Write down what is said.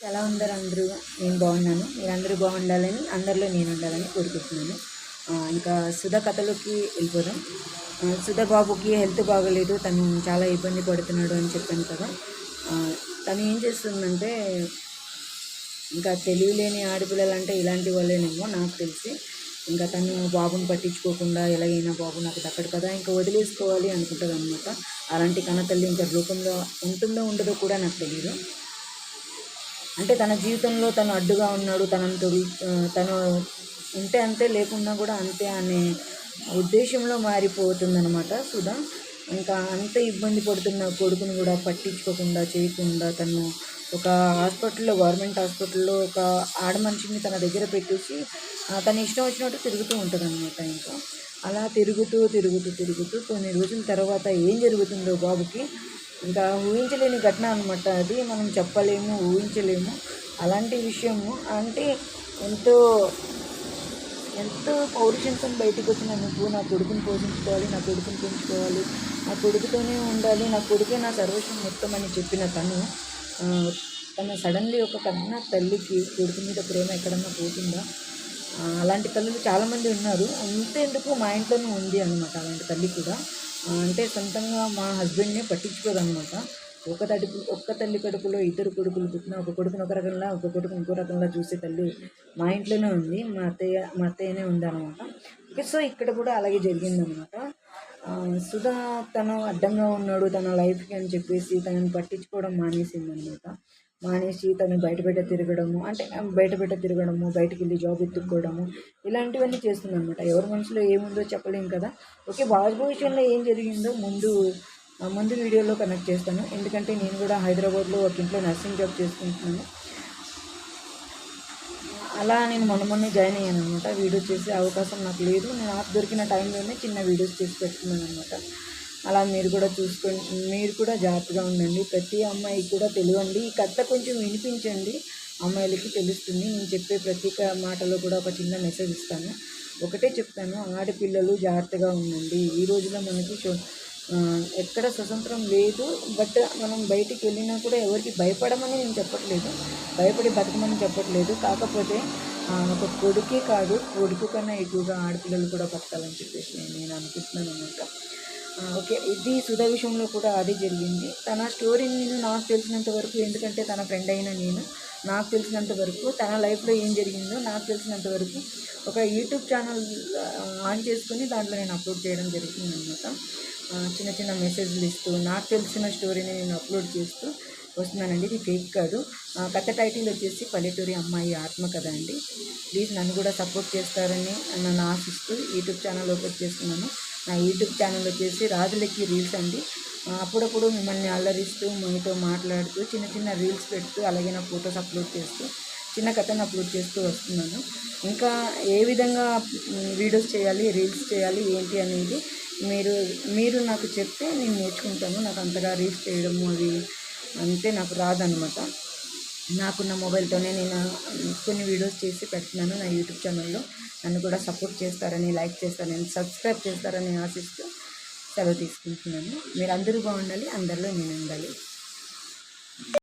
ఎలా ఉన్నారు అందరూ? నేను బాగున్నాను. మీరందరూ బాగుండాలని అందరిలో నేను ఉండాలని కోరుకుంటున్నాను ఇంకా సుధా కథలోకి వెళ్ళిపోదాం. సుధా బాబుకి హెల్త్ బాగలేదు. తను చాలా ఇబ్బంది పడుతున్నాడు అని చెప్పాను కదా. తను ఏం చేస్తుందంటే ఇంకా తెలియలేని ఆడపిల్లలు అంటే ఇలాంటి వాళ్ళేనేమో నాకు తెలిసి ఇంకా తను బాబుని పట్టించుకోకుండా ఎలాగైనా బాబు నాకు దక్కడు కదా ఇంకా వదిలేసుకోవాలి అనుకుంటుంది అనమాట అలాంటి కన్నతల్లి ఇంకా రూపంలో ఉంటుందో ఉండదో కూడా నాకు తెలియదు అంటే తన జీవితంలో తను అడ్డుగా ఉన్నాడు తనంతో తను ఉంటే అంతే లేకున్నా కూడా అంతే అనే ఉద్దేశంలో మారిపోతుందనమాట సుధా. ఇంకా అంత ఇబ్బంది పడుతున్న కొడుకుని కూడా పట్టించుకోకుండా చేయకుండా తను ఒక హాస్పిటల్లో గవర్నమెంట్ హాస్పిటల్లో ఒక ఆడ మనిషిని తన దగ్గర పెట్టేసి తన ఇష్టం వచ్చినట్టు తిరుగుతూ ఉంటుంది అనమాట ఇంకా. అలా తిరుగుతూ తిరుగుతూ తిరుగుతూ కొన్ని రోజుల తర్వాత ఏం జరుగుతుందో బాబుకి ఇంకా ఊహించలేని ఘటన అనమాట అది. మనం చెప్పలేము ఊహించలేము. అలాంటి విషయము. అంటే ఎంతో ఎంతో పౌరుషంతో బయటకు వచ్చిన నువ్వు నా కొడుకుని పోషించుకోవాలి నా కొడుకుని పెంచుకోవాలి నా కొడుకుతోనే ఉండాలి నా కొడుకే నా సర్వస్వం మొత్తం అని చెప్పిన తను తన తను సడన్లీ ఒక కన్న తల్లికి కొడుకు మీద ప్రేమ ఎక్కడన్నా పోతుందా? అలాంటి తల్లులు చాలామంది ఉన్నారు. అంతేందుకు మా ఇంట్లోనే ఉంది అనమాట అలాంటి తల్లి కూడా. అంటే సొంతంగా మా హస్బెండ్నే పట్టించుకోదన్నమాట. ఒక తడుపు ఒక్క తల్లి కడుపులో ఇద్దరు కొడుకులు పుట్టిన ఒక కొడుకుని ఒక రకంగా ఒక కొడుకుని ఇంకో రకంగా చూసే తల్లి మా ఇంట్లోనే ఉంది. మా అత్తయ్య మా అత్తయ్యనే ఉందన్నమాట. ఓకే సో ఇక్కడ కూడా అలాగే జరిగిందనమాట సుధా తను అడ్డంగా ఉన్నాడు తన లైఫ్కి అని చెప్పేసి తనని పట్టించుకోవడం మానేసింది అనమాట మానేసి తను బయట బయట తిరగడము అంటే బయట బయట తిరగడము బయటకు వెళ్ళి జాబ్ ఎత్తుక్కోవడము ఇలాంటివన్నీ చేస్తుందనమాట ఎవరి మనసులో ఏముందో చెప్పలేం కదా. ఓకే బాబు విషయంలో ఏం జరిగిందో ముందు ముందు వీడియోలో కనెక్ట్ చేస్తాను. ఎందుకంటే నేను కూడా హైదరాబాద్లో ఒక ఇంట్లో నర్సింగ్ జాబ్ చేసుకుంటున్నాను. అలా నేను మొన్న మొన్న జాయిన్ అయ్యాను అనమాట వీడియో చేసే అవకాశం నాకు లేదు. నేను నాకు దొరికిన టైంలోనే చిన్న వీడియోస్ చేసి పెట్టుకున్నాను అనమాట అలా మీరు కూడా చూసుకోండి మీరు కూడా జాగ్రత్తగా ఉండండి. ప్రతి అమ్మాయికి కూడా తెలియండి. ఈ కథ కొంచెం వినిపించండి. అమ్మాయిలకి తెలుస్తుంది. నేను చెప్పే ప్రతి మాటలో కూడా ఒక చిన్న మెసేజ్ ఇస్తాను. ఒకటే చెప్తాను. ఆడపిల్లలు జాగ్రత్తగా ఉండండి. ఈ రోజులో మనకి ఎక్కడ స్వతంత్రం లేదు. బట్ మనం బయటికి వెళ్ళినా కూడా ఎవరికి భయపడమని నేను చెప్పట్లేదు. భయపడి బతకమని చెప్పట్లేదు. కాకపోతే ఒక కొడుకే కాదు. కొడుకు కన్నా ఎక్కువగా ఆడపిల్లలు కూడా బతకాలని చెప్పేసి నేను అనుకుంటున్నాను అనమాట ఓకే. ఇది సుధా విషయంలో కూడా అదే జరిగింది. తన స్టోరీని నేను నాకు తెలిసినంత వరకు ఎందుకంటే తన ఫ్రెండ్ అయిన నేను నాకు తెలిసినంత వరకు తన లైఫ్లో ఏం జరిగిందో నాకు తెలిసినంత వరకు ఒక యూట్యూబ్ ఛానల్ ఆన్ చేసుకుని దాంట్లో నేను అప్లోడ్ చేయడం జరుగుతుంది అనమాట చిన్న చిన్న మెసేజ్లు ఇస్తూ నాకు తెలిసిన స్టోరీని నేను అప్లోడ్ చేస్తూ వస్తున్నానండి. ఇది ఫేక్ కాదు. కథ టైటిల్ వచ్చేసి పల్లెటూరి అమ్మాయి ఆత్మకథ అండి. ప్లీజ్ నన్ను కూడా సపోర్ట్ చేస్తారని నన్ను ఆశిస్తూ యూట్యూబ్ ఛానల్ ఓపెన్ చేస్తున్నాను. నా యూట్యూబ్ ఛానల్ వచ్చేసి రాజులకి రీల్స్ అండి. అప్పుడప్పుడు మిమ్మల్ని అల్లరిస్తూ మీతో మాట్లాడుతూ చిన్న చిన్న రీల్స్ పెడుతూ అలాగే నా ఫొటోస్ అప్లోడ్ చేస్తూ చిన్న కథను అప్లోడ్ చేస్తూ వస్తున్నాను. ఇంకా ఏ విధంగా వీడియోస్ చేయాలి రీల్స్ చేయాలి ఏంటి అనేది మీరు మీరు నాకు చెప్తే నేను నేర్చుకుంటాను. నాకు అంతగా రీల్స్ చేయడము అవి అంతే నాకు రాదనమాట. నాకున్న మొబైల్తోనే నేను కొన్ని వీడియోస్ చేసి పెడుతున్నాను నా యూట్యూబ్ ఛానల్లో. నన్ను కూడా సపోర్ట్ చేస్తారని లైక్ చేస్తారని సబ్స్క్రైబ్ చేస్తారని ఆశిస్తూ సెలవు తీసుకుంటున్నాను. మీరు అందరూ బాగుండాలి అందరిలో నేను ఉండాలి.